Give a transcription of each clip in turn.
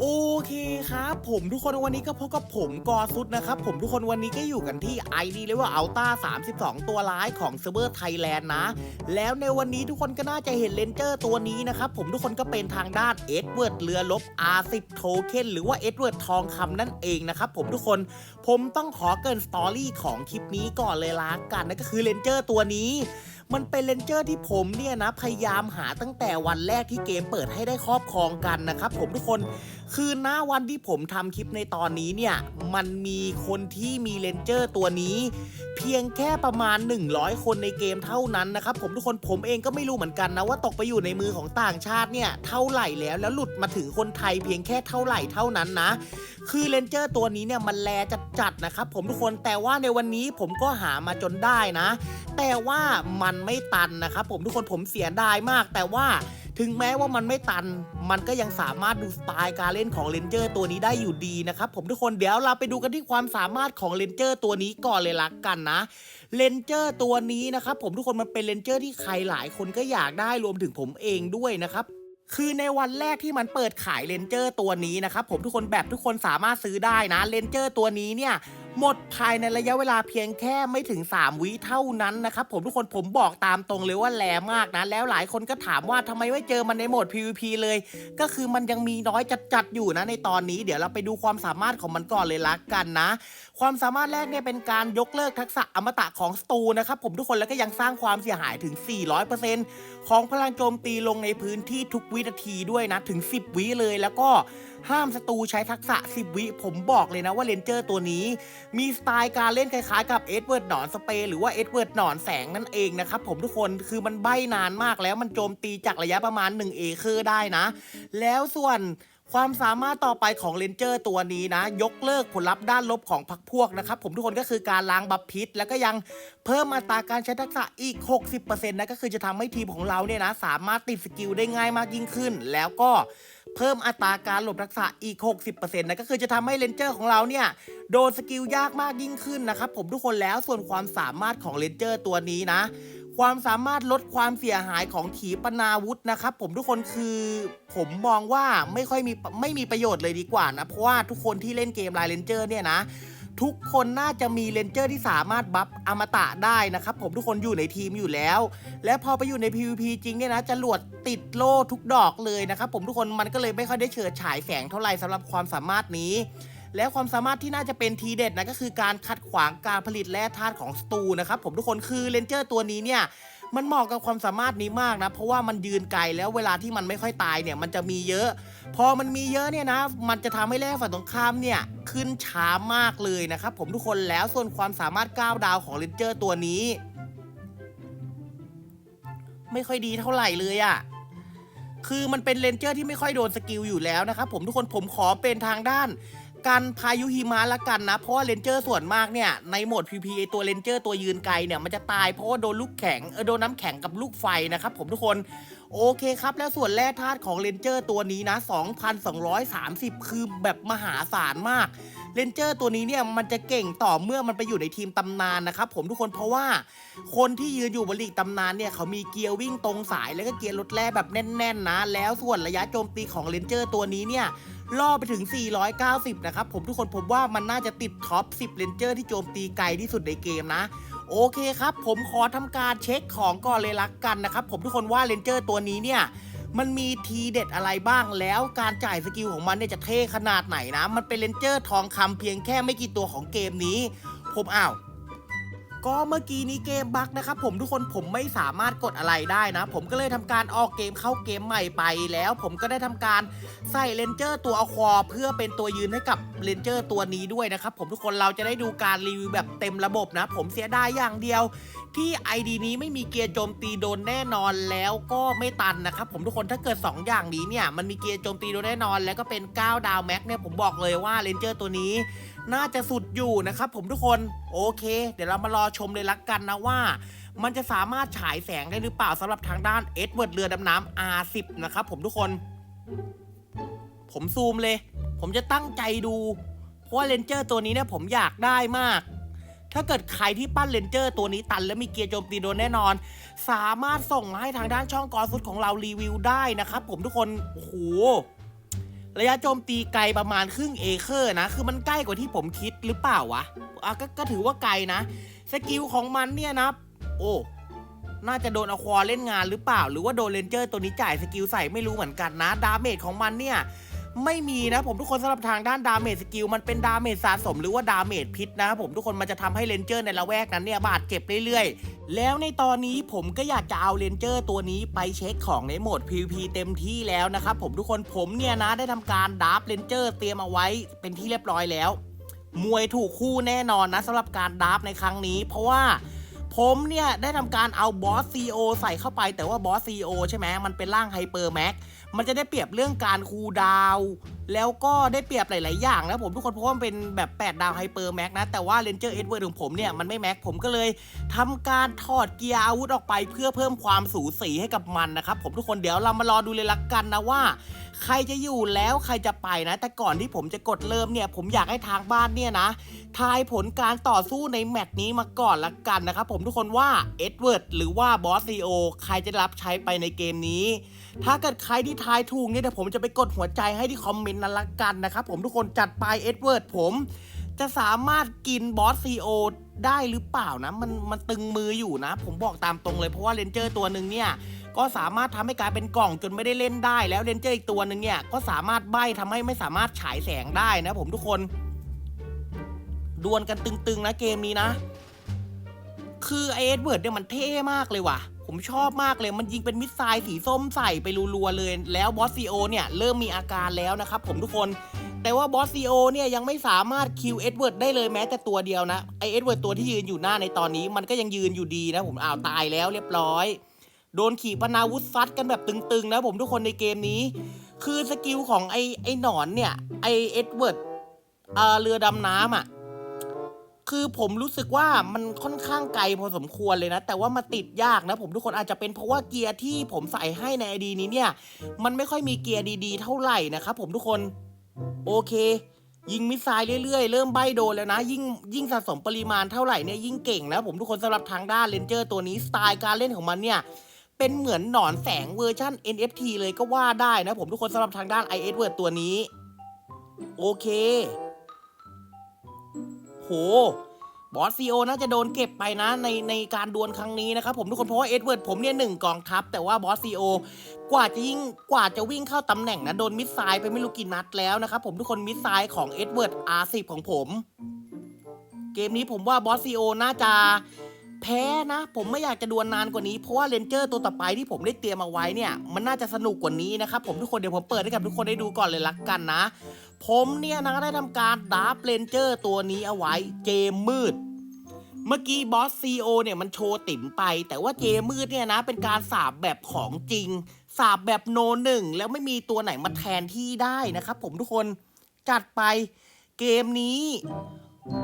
โอเคครับ ผมทุกคนวันนี้ก็พบกับผมกอซุดนะครับ ผมทุกคนวันนี้ก็อยู่กันที่ ID เลยว่าอัลต้า32 ตัวร้ายของเซิร์ฟเวอร์ไทยแลนด์นะ แล้วในวันนี้ทุกคนก็น่าจะเห็นเลนเจอร์ตัวนี้นะครับ ผมทุกคนก็เป็นทางด้านเอ็ดเวิร์ดเรือลบ R10 โทเค็นหรือว่าเอ็ดเวิร์ดทองคำนั่นเองนะครับผมทุกคนผมต้องขอเกินสตอรี่ของคลิปนี้ก่อนเลยละกันนั่นก็คือเลนเจอร์ตัวนี้ มันเป็นเลนเจอร์ที่ผมเนี่ยนะพยายามหาตั้งแต่วันแรกที่เกมเปิดให้ได้ครอบครองกันนะครับผมทุกคนคือหน้าวันที่ผมทำคลิปในตอนนี้เนี่ย มันมีคนที่มีเลนเจอร์ตัวนี้ เพียงแค่ประมาณ 100 คนในเกมเท่านั้นนะครับผมทุกคนผมเองก็ไม่รู้เหมือนกันนะว่าตกไปอยู่ในมือของต่างชาติเนี่ยเท่าไหร่แล้วแล้วหลุดมาถึงคนไทยเพียงแค่เท่าไหร่เท่านั้นนะ คือเลนเจอร์ตัวนี้เนี่ยมันแลจัดๆนะครับผมทุกคนแต่ว่าในวันนี้ผมก็หามาจนได้นะ แต่ว่ามันไม่ตันนะครับผมทุกคนผมเสียดายมาก แต่ว่าถึงแม้ว่ามันไม่ตัน มันก็ยังสามารถดูสไตล์การเล่นของเลนเจอร์ตัวนี้ได้อยู่ดีนะครับผมทุกคนเดี๋ยวเราไปดูกันที่ความสามารถของเลนเจอร์ตัวนี้ก่อนเลยละกันนะเลนเจอร์ตัวนี้นะครับผมทุกคนมันเป็นเลนเจอร์ที่ใครหลายคนก็อยากได้รวมถึงผมเองด้วยนะครับคือในวันแรกที่มันเปิดขายเลนเจอร์ตัวนี้นะครับผมทุกคนแบบทุกคนสามารถซื้อได้นะเลนเจอร์ตัวนี้เนี่ย หมดภายในระยะเวลาเพียงแค่ไม่ถึง 3 วิเท่านั้นนะครับผมทุกคนผมบอกตามตรงเลยว่าแรงมากนะ แล้วหลายคนก็ถามว่าทำไมไม่เจอมันในโหมด PVP เลย ก็คือมันยังมีน้อยจัดๆอยู่นะในตอนนี้เดี๋ยวเราไปดูความสามารถของมันก่อนเลยละกันนะ ความสามารถแรกเนี่ยเป็นการยกเลิกทักษะอมตะของสตูนะครับผมทุกคนแล้วก็ยังสร้างความเสียหายถึง 400% ของพลังโจมตีลงในพื้นที่ทุกวินาทีด้วยนะ ถึง 10 วิเลยแล้วก็ห้ามศัตรูใช้ทักษะ 10 วิ ผมบอกเลยนะว่าเลนเจอร์ตัวนี้ มีสไตล์การเล่นคล้ายๆกับเอ็ดเวิร์ดหนอนสเปรย์หรือว่าเอ็ดเวิร์ดหนอนแสงนั่นเองนะครับผมทุกคนคือมันใบ้นานมากแล้วมันโจมตีจากระยะประมาณ 1 เอเคอร์ได้นะ แล้วส่วน ความสามารถต่อไปของเลนเจอร์ตัวนี้นะ ยกเลิกผลลัพธ์ด้านลบของพักพวกนะครับผมทุกคนก็คือการล้างบัฟพิษ แล้วก็ยังเพิ่มอัตราการใช้ทักษะอีก 60%นะก็คือจะทำให้ทีมของเราเนี่ยนะ สามารถติดสกิลได้ง่ายมากยิ่งขึ้น แล้วก็เพิ่มอัตราการหลบทักษะอีก 60%นะก็คือจะทำให้เลนเจอร์ของเราเนี่ยโดนสกิลยากมากยิ่งขึ้นนะครับผมทุกคนแล้วส่วนความสามารถของเลนเจอร์ตัวนี้นะ ความสามารถลดความเสียหายของขีปนาวุธนะครับ ผมทุกคนคือผมมองว่าไม่ค่อยมีไม่มีประโยชน์เลยดีกว่านะ เพราะว่าทุกคนที่เล่นเกมไลเลนเจอร์เนี่ยนะทุกคนน่าจะมีเลนเจอร์ที่สามารถบัฟอมตะได้นะครับผมทุกคนอยู่ในทีมอยู่แล้ว และพอไปอยู่ใน PVP จริงเนี่ยนะจรวดติดโล่ทุกดอกเลยนะครับผมทุกคนมันก็เลยไม่ค่อยได้เฉิดฉายแสงเท่าไหร่สำหรับความสามารถนี้ แล้วความสามารถที่น่าจะเป็นทีเด็ดนะก็คือการขัดขวางการผลิตแร่ธาตุของสตูนะครับผมทุกคนคือเลนเจอร์ตัวนี้เนี่ยมันเหมาะกับความสามารถนี้มากนะเพราะว่ามันยืนไกลแล้วเวลาที่มันไม่ค่อยตายเนี่ยมันจะมีเยอะ พอมันมีเยอะเนี่ยนะ มันจะทำให้แร่ฝั่งตรงข้ามเนี่ยขึ้นช้ามากเลยนะครับผมทุกคนแล้วส่วนความสามารถก้าวดาวของเลนเจอร์ตัวนี้ ไม่ค่อยดีเท่าไหร่เลยอะ่ะคือมันเป็นเลนเจอร์ที่ไม่ค่อยโดนสกิลอยู่แล้วนะครับผมทุกคนผมขอเป็นทางด้าน กันพายุหิมะละกันนะ เพราะว่าเลนเจอร์ส่วนมากเนี่ยในโหมด PVP ไอตัวเลนเจอร์ตัวยืนไกลเนี่ยมันจะตายเพราะว่าโดนลูกแข็งเออโดนน้ำแข็งกับลูกไฟนะครับผมทุกคนโอเคครับ แล้วส่วนแร่ธาตุของเลนเจอร์ตัวนี้นะ 2,230 คือแบบมหาศาลมากเลนเจอร์ตัวนี้เนี่ยมันจะเก่งต่อเมื่อมันไปอยู่ในทีมตำนานนะครับผมทุกคนเพราะว่า คนที่ยืนอยู่บนลีกตำนานเนี่ยเขามีเกียร์วิ่งตรงสายแล้วก็เกียร์รถแร่แบบแน่น ๆ นะ แล้วส่วนระยะโจมตีของเลนเจอร์ตัวนี้เนี่ย ล่อไปถึง 490 นะครับ ผมทุกคนผมว่ามันน่าจะติดท็อป 10 เลนเจอร์ที่โจมตีไกลที่สุดในเกมนะ โอเคครับ ผมขอทำการเช็คของก่อนเลยละกันนะครับ ผมทุกคนว่าเลนเจอร์ตัวนี้เนี่ยมันมีทีเด็ดอะไรบ้างแล้วการจ่ายสกิลของมันเนี่ยจะเท่ขนาดไหนนะ มันเป็นเลนเจอร์ทองคำเพียงแค่ไม่กี่ตัวของเกมนี้ ผมอ้าว ก็เมื่อกี้นี้เกมบั๊กนะครับผมทุกคนผมไม่สามารถกดอะไรได้นะ ผมก็เลยทำการออกเกมเข้าเกมใหม่ไปแล้ว ผมก็ได้ทำการใส่เลนเจอร์ตัวอควอเพื่อเป็นตัวยืนให้กับเลนเจอร์ตัวนี้ด้วยนะครับผมทุกคนเราจะได้ดูการรีวิวแบบเต็มระบบนะ ผมเสียดายอย่างเดียว ที่ ID นี้ไม่มีเกียร์โจมตีโดนแน่นอนแล้วก็ไม่ตันนะครับผมทุกคนถ้าเกิด 2 อย่างนี้เนี่ยมันมีเกียร์โจมตีโดนแน่นอน แล้วก็เป็น 9 ดาวแม็กเนี่ยผมบอกเลยว่าเลนเจอร์ตัวนี้ น่าจะสุดอยู่นะครับผมทุกคนโอเค เดี๋ยวเรามารอชมเลยละกันนะว่า มันจะสามารถฉายแสงได้หรือเปล่าสำหรับทางด้านเอ็ดเวิร์ดเรือดำน้ำ R10 นะครับผมทุกคน ผมซูมเลย ผมจะตั้งใจดู เพราะว่าเลนเจอร์ตัวนี้เนี่ยผมอยากได้มาก ถ้าเกิดใครที่ปั้นเลนเจอร์ตัวนี้ตัน แล้วมีเกียร์โจมตีโดนแน่นอน สามารถส่งมาให้ทางด้านช่องกอฟุตของเรารีวิวได้นะครับผมทุกคนโอ้โห ระยะโจมตีไกลประมาณครึ่งเอเคอร์นะ คือมันใกล้กว่าที่ผมคิดหรือเปล่าวะอะกก็ถือว่าไกลนะ สกิลของมันเนี่ยนะ โอ้ น่าจะโดนอควาเล่นงานหรือเปล่า หรือว่าโดนเลนเจอร์ตัวนี้จ่ายสกิลใส่ไม่รู้เหมือนกันนะ ดาเมจของมันเนี่ย ไม่มีนะผมทุกคนสำหรับทางด้านดาเมจสกิลมันเป็นดาเมจสะสมหรือว่าดาเมจพิษนะครับผมทุกคนมันจะทำให้เลนเจอร์ในละแวกนั้นเนี่ยบาดเจ็บเรื่อยๆ แล้วในตอนนี้ผมก็อยากจะเอาเลนเจอร์ตัวนี้ไปเช็คของในโหมด PVP เต็มที่แล้วนะครับผมทุกคนผมเนี่ยนะได้ทำการดับเลนเจอร์เตรียมเอาไว้เป็นที่เรียบร้อยแล้ว มวยถูกคู่แน่นอนนะสำหรับการดับในครั้งนี้ เพราะว่า ผมเนี่ยได้ทำการเอาบอสซีโอใส่เข้าไปแต่ว่าบอสซีโอใช่ไหมมันเป็นร่างไฮเปอร์แม็กมันจะได้เปรียบเรื่องการคูลดาว แล้วก็ได้เปรียบหลาย ๆ อย่างนะผมทุกคนเพราะว่ามันเป็นแบบ 8 ดาวไฮเปอร์แม็กนะ แต่ว่าเลนเจอร์เอ็ดเวิร์ดของผมเนี่ย มันไม่แม็กผมก็เลยทำการถอดเกียร์อาวุธออกไปเพื่อเพิ่มความสูสีให้กับมันนะครับผมทุกคนเดี๋ยวเรามารอดูเลยละกันนะว่าใครจะอยู่แล้วใครจะไปนะ แต่ก่อนที่ผมจะกดเริ่มเนี่ย ผมอยากให้ทางบ้านเนี่ยนะ ทายผลการต่อสู้ในแมตช์นี้มาก่อนละกันนะครับผมทุกคนว่าเอ็ดเวิร์ดหรือว่าบอสซีโอใครจะรับใช้ไปในเกมนี้ ถ้าเกิดใครที่ทายถูกเนี่ยเดี๋ยวผมจะไปกดหัวใจให้ที่คอมเมนต์นั้นละกันนะครับผมทุกคนจัดไปเอ็ดเวิร์ดผม จะสามารถกินบอสซีโอได้หรือเปล่านะ มันมันตึงมืออยู่นะ ผมบอกตามตรงเลยเพราะว่าเลนเจอร์ตัวหนึ่งเนี่ยก็สามารถทำให้กลายเป็นกล่องจนไม่ได้เล่นได้ แล้วเลนเจอร์อีกตัวหนึ่งเนี่ยก็สามารถใบ้ทำให้ไม่สามารถฉายแสงได้นะผมทุกคนดวลกันตึงๆนะเกมนี้นะ คือไอเอ็ดเวิร์ดเนี่ยมันเท่มากเลยว่ะ ผมชอบมากเลยมันยิงเป็นมิสไซล์สีส้มใส่ไปรัวๆเลย แล้วบอสซีโอเนี่ยเริ่มมีอาการแล้วนะครับผมทุกคนแต่ว่าบอสซีโอเนี่ยยังไม่สามารถคิวเอ็ดเวิร์ดได้เลยแม้แต่ตัวเดียวนะไอเอ็ดเวิร์ดตัวที่ยืนอยู่หน้าในตอนนี้ มันก็ยังยืนอยู่ดีนะผมอ้าวตายแล้วเรียบร้อย โดนขี่ปนาวุธซัดกันแบบตึงๆนะผมทุกคนในเกมนี้ คือสกิลของไอไอหนอนเนี่ยไอเอ็ดเวิร์ดเอ่อเรือดำน้ำอะ คือผมรู้สึกว่ามันค่อนข้างไกลพอสมควรเลยนะ แต่ว่ามาติดยากนะผมทุกคนอาจจะเป็นเพราะว่าเกียร์ที่ผมใส่ให้ในไอดีนี้เนี่ย มันไม่ค่อยมีเกียร์ดีๆ เท่าไหร่นะครับผมทุกคนโอเค ยิงมิสไซล์เรื่อยๆ เริ่มใบโดนแล้วนะ ยิ่งยิ่งสะสมปริมาณเท่าไหร่เนี่ยยิ่งเก่งนะผมทุกคนสำหรับทางด้านเลนเจอร์ตัวนี้สไตล์การเล่นของมันเนี่ยเป็นเหมือนหนอนแสงเวอร์ชัน NFT เลยก็ว่าได้นะผมทุกคนสำหรับทางด้าน i s w o r d ตัวนี้ โอเค โห บอสซีโอน่าจะโดนเก็บไปนะในในการดวลครั้งนี้นะครับผมทุกคนเพราะว่าเอ็ดเวิร์ดผมเนี่ยหนึ่งกองทัพ แต่ว่าบอสซีโอกว่าจะยิงกว่าจะวิ่งเข้าตำแหน่งนะโดนมิสไซล์ไปไม่รู้กี่นัดแล้วนะครับผมทุกคนมิสไซล์ของเอ็ดเวิร์ด R10 ของผม เกมนี้ผมว่าบอสซีโอน่าจะแพ้นะ ผมไม่อยากจะดวลนานกว่านี้เพราะว่าเลนเจอร์ตัวต่อไปที่ผมได้เตรียมเอาไว้เนี่ย มันน่าจะสนุกกว่านี้นะครับผมทุกคนเดี๋ยวผมเปิดให้กับทุกคนได้ดูก่อนเลยละกันนะ ผมเนี่ยนะได้ทำการดาร์ฟเลนเจอร์ตัวนี้เอาไว้เจมมืด เมื่อกี้บอสซีโอเนี่ยมันโชว์ติ๋มไป แต่ว่าเจมืดเนี่ยนะ เป็นการสาบแบบของจริง สาบแบบโนหนึ่งแล้วไม่มีตัวไหนมาแทนที่ได้นะครับผมทุกคนจัดไปเกมนี้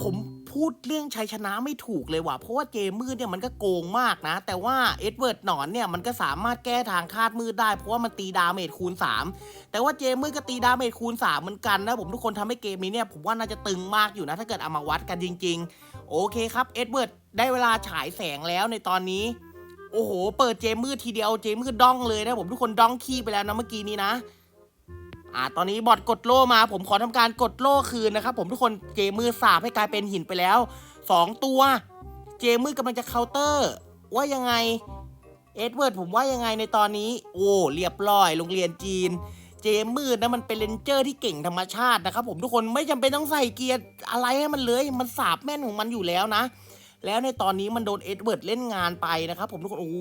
ผม พูดเรื่องชัยชนะไม่ถูกเลยว่ะ เพราะว่าเจมืดเนี่ยมันก็โกงมากนะ แต่ว่าเอ็ดเวิร์ดหนอนเนี่ยมันก็สามารถแก้ทางคาดมืดได้ เพราะว่ามันตีดาเมจคูณ 3 แต่ว่าเจมืดก็ตีดาเมจคูณ 3 เหมือนกันนะผมทุกคนทำให้เกมนี้เนี่ยผมว่าน่าจะตึงมากอยู่นะ ถ้าเกิดเอามาวัดกันจริง ๆ โอเคครับเอ็ดเวิร์ดได้เวลาฉายแสงแล้วในตอนนี้ โอ้โห เปิดเจมืดทีเดียวเจมืดดองเลยนะผมทุกคนดองขี้ไปแล้วนะเมื่อกี้นี้นะ อ่าตอนนี้บอทกดโล่มา ผมขอทำการกดโล่คืนนะครับผมทุกคนเจมือสาบให้กลายเป็นหินไปแล้วสองตัว เจมือกำลังจะเคาน์เตอร์ ว่ายังไงเอ็ดเวิร์ดผมว่ายังไงในตอนนี้ โอ้เรียบร้อยโรงเรียนจีน เจมืดนะมันเป็นเลนเจอร์ที่เก่งธรรมชาตินะครับผมทุกคนไม่จำเป็นต้องใส่เกียร์อะไรให้มันเลยมันสาบแม่นของมันอยู่แล้วนะ แล้วในตอนนี้มันโดนเอ็ดเวิร์ดเล่นงานไปนะครับผมทุกคนโอ้โห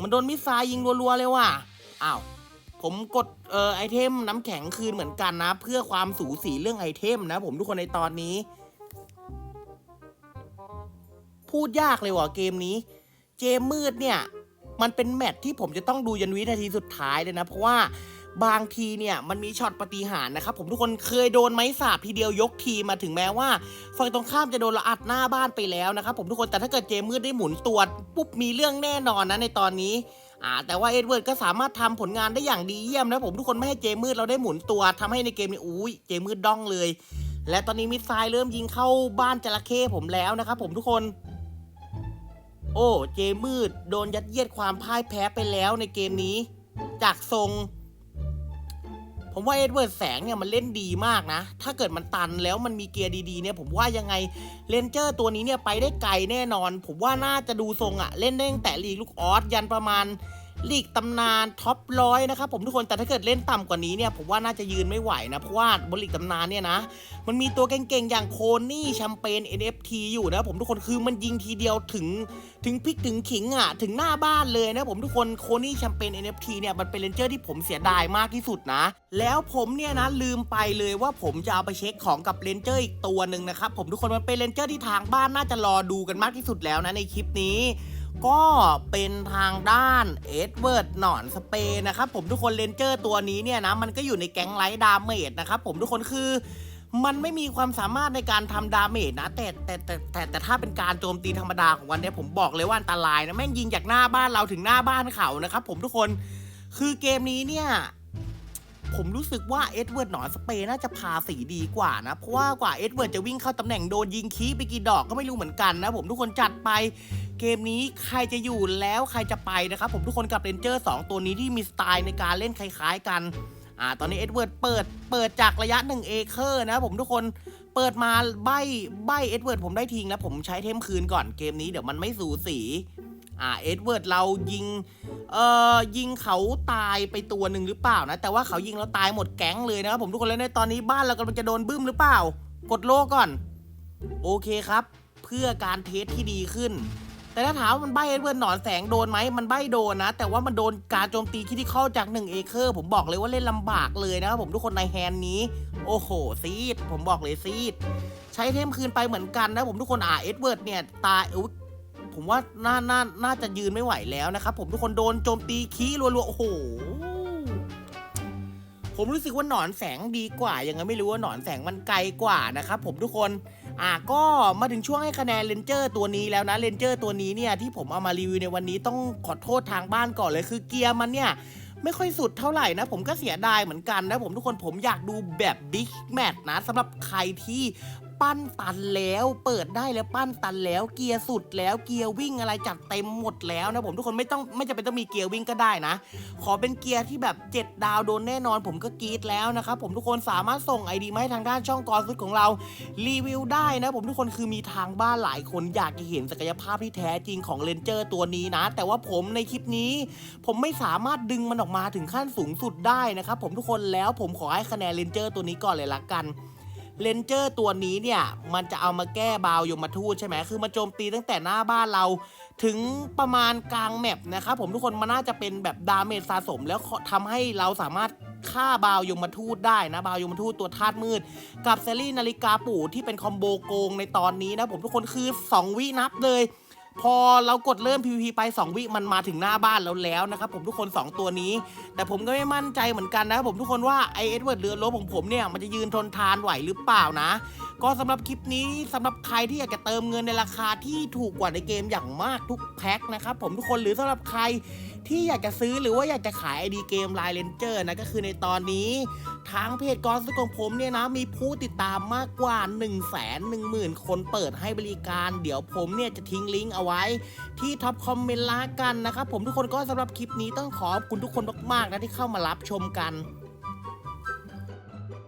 มันโดนมิสไซยิงรัวๆเลยว่ะอ้าว ผมกดเอ่อไอเทมน้ำแข็งคืนเหมือนกันนะ เพื่อความสูสีเรื่องไอเทมนะผมทุกคนในตอนนี้ พูดยากเลยว่ะเกมนี้ เจมมืดเนี่ย มันเป็นแมตที่ผมจะต้องดูยันวินาทีสุดท้ายเลยนะ เพราะว่าบางทีเนี่ยมันมีช็อตปฏิหารนะครับ ผมทุกคนเคยโดนไม้สาบทีเดียวยกทีมมาถึงแม้ว่าฝั่งตรงข้ามจะโดนละอัดหน้าบ้านไปแล้วนะครับผมทุกคนแต่ถ้าเกิดเจมมืดได้หมุนตัวปุ๊บมีเรื่องแน่นอนนะในตอนนี้ อ่าแต่ว่าเอ็ดเวิร์ดก็สามารถทำผลงานได้อย่างดีเยี่ยมนะผมทุกคนไม่ให้เจมืดเราได้หมุนตัวทำให้ในเกมนี้อุ้ยเจมืดด้องเลย และตอนนี้มิสไซล์เริ่มยิงเข้าบ้านจระเข้ผมแล้วนะครับผมทุกคน โอ้เจมืดโดนยัดเยียดความพ่ายแพ้ไปแล้วในเกมนี้ จากทรง ผมว่าเอ็ดเวิร์ดแสงเนี่ยมันเล่นดีมากนะ ถ้าเกิดมันตันแล้วมันมีเกียร์ดีๆเนี่ยผมว่ายังไงเลนเจอร์ตัวนี้เนี่ยไปได้ไกลแน่นอน ผมว่าน่าจะดูทรงอะเล่นได้ตั้งแต่ลีกลูกออสยันประมาณ ลีกตำนานท็อปร้อยนะครับผมทุกคนแต่ถ้าเกิดเล่นต่ำกว่านี้เนี่ยผมว่าน่าจะยืนไม่ไหวนะเพราะว่าบนลีกตำนานเนี่ยนะ มันมีตัวเก่งๆ อย่างโคนี่แชมเปญ NFT อยู่นะผมทุกคนคือมันยิงทีเดียวถึงถึงพลิกถึงขิงอะถึงหน้าบ้านเลยนะผมทุกคนโคนี่แชมเปญ NFT เนี่ยมันเป็นเลนเจอร์ที่ผมเสียดายมากที่สุดนะ แล้วผมเนี่ยนะลืมไปเลยว่าผมจะเอาไปเช็คของกับเลนเจอร์อีกตัวหนึ่งนะครับผมทุกคนมันเป็นเลนเจอร์ที่ทางบ้านน่าจะรอดูกันมากที่สุดแล้วนะในคลิปนี้ ก็เป็นทางด้านเอ็ดเวิร์ดหนอนสเปนนะครับผมทุกคนเลนเจอร์ตัวนี้เนี่ยนะมันก็อยู่ในแก๊งไลท์ดาเมจนะครับผมทุกคนคือมันไม่มีความสามารถในการทำดาเมจนะแต่แต่แต่แต่แต่ถ้าเป็นการโจมตีธรรมดาของวันเนี้ยผมบอกเลยว่าอันตรายนะแม่งยิงจากหน้าบ้านเราถึงหน้าบ้านเขานะครับผมทุกคนคือเกมนี้เนี่ยผมรู้สึกว่าเอ็ดเวิร์ดหนอนสเปนน่าจะพาสีดีกว่านะ เพราะว่ากว่าเอ็ดเวิร์ดจะวิ่งเข้าตำแหน่งโดนยิงคีไปกี่ดอกก็ไม่รู้เหมือนกันนะผมทุกคนจัดไป เกมนี้ใครจะอยู่แล้วใครจะไปนะครับผมทุกคนกับเรนเจอร์2ตัวนี้ที่มีสไตล์ในการเล่นคล้ายๆกันอ่าตอนนี้เอ็ดเวิร์ดเปิดเปิดจากระยะ1เอเคอร์นะผมทุกคนเปิดมาใบใบเอ็ดเวิร์ดผมได้ทิ้งนะผมใช้เทมคืนก่อนเกมนี้เดี๋ยวมันไม่สูสีอ่าเอ็ดเวิร์ดเรายิงเอ่อยิงเขาตายไปตัวหนึ่งหรือเปล่านะ แต่ว่าเขายิงเราตายหมดแก๊งเลยนะครับผมทุกคนแล้วในตอนนี้บ้านเรากำลังจะโดนบึ้มหรือเปล่า กดโลก่อน โอเคครับ เพื่อการเทสที่ดีขึ้น แต่ถ้าถามว่ามันใบเอ็ดเวิร์ดหนอนแสงโดนไหมมันใบโดนนะ แต่ว่ามันโดนการโจมตีที่ที่เข้าจาก1เอเคอร์ผมบอกเลยว่าเล่นลำบากเลยนะครับผมทุกคนในแฮนนี้ โอ้โหซีด ผมบอกเลยซีด ใช้เทมคืนไปเหมือนกันนะผมทุกคนอ่าเอ็ดเวิร์ดเนี่ยตายอุ๊ยผมว่าน่าน่าน่าจะยืนไม่ไหวแล้วนะครับผมทุกคนโดนโจมตีขี้รัวๆโอ้โหผมรู้สึกว่าหนอนแสงดีกว่ายังไงไม่รู้ว่าหนอนแสงมันไกลกว่านะครับผมทุกคน อะก็มาถึงช่วงให้คะแนนเลนเจอร์ตัวนี้แล้วนะเลนเจอร์ตัวนี้เนี่ยที่ผมเอามารีวิวในวันนี้ต้องขอโทษทางบ้านก่อนเลยคือเกียร์มันเนี่ยไม่ค่อยสุดเท่าไหร่นะ ผมก็เสียดายเหมือนกันนะผมทุกคนผมอยากดูแบบบิ๊กแมทนะสำหรับใครที่ ปั้นตันแล้ว เปิดได้แล้วปั้นตันแล้ว เกียร์สุดแล้วเกียร์วิ่งอะไรจัดเต็มหมดแล้วนะผมทุกคนไม่ต้องไม่จำเป็นต้องมีเกียร์วิ่งก็ได้นะ ขอเป็นเกียร์ที่แบบ 7 ดาวโดนแน่นอนผมก็กรีดแล้วนะครับผมทุกคนสามารถส่งไอดีมาให้ทางด้านช่องกอซุดของเรารีวิวได้นะผมทุกคนคือมีทางบ้านหลายคนอยากจะเห็นศักยภาพที่แท้จริงของเลนเจอร์ตัวนี้นะ แต่ว่าผมในคลิปนี้ ผมไม่สามารถดึงมันออกมาถึงขั้นสูงสุดได้นะครับผมทุกคนแล้วผมขอให้คะแนนเลนเจอร์ตัวนี้ก่อนเลยละกัน เลนเจอร์ตัวนี้เนี่ย มันจะเอามาแก้บาวยมทูตใช่ไหมคือมาโจมตีตั้งแต่หน้าบ้านเรา ถึงประมาณกลางแมปนะครับผมทุกคนมันน่าจะเป็นแบบดาเมจสะสม แล้วทำให้เราสามารถฆ่าบาวยมทูตได้นะบาวยมทูตตัวธาตุมืด กับเซรี่นาฬิกาปู่ที่เป็นคอมโบโกงในตอนนี้นะผมทุกคนคือ 2 วินับเลย พอเรากดเริ่ม PVP ไป 2 วิมันมาถึงหน้าบ้านเราแล้วนะครับผมทุกคน 2 ตัวนี้ แต่ผมก็ไม่มั่นใจเหมือนกันนะครับผมทุกคนว่าไอเอ็ดเวิร์ดเรือรบของผมเนี่ยมันจะยืนทนทานไหวหรือเปล่านะ ก็สำหรับคลิปนี้สำหรับใครที่อยากจะเติมเงินในราคาที่ถูกกว่าในเกมอย่างมากทุกแพ็คนะครับผมทุกคนหรือสำหรับใครที่อยากจะซื้อหรือว่าอยากจะขายไอดีเกมไลน์เลนเจอร์นะก็คือในตอนนี้ ทางเพจกอนสุดของผมเนี่ยนะ มีผู้ติดตามมากกว่า 1 1 0 0 0 0 คนเปิดให้บริการ เดี๋ยวผมเนี่ยจะทิ้งลิงก์เอาไว้ ที่ท็อปคอมเมนต์ละกันนะครับผมทุกคนก็สำหรับคลิปนี้ต้องขอบคุณทุกคนมากๆนะที่เข้ามารับชมกัน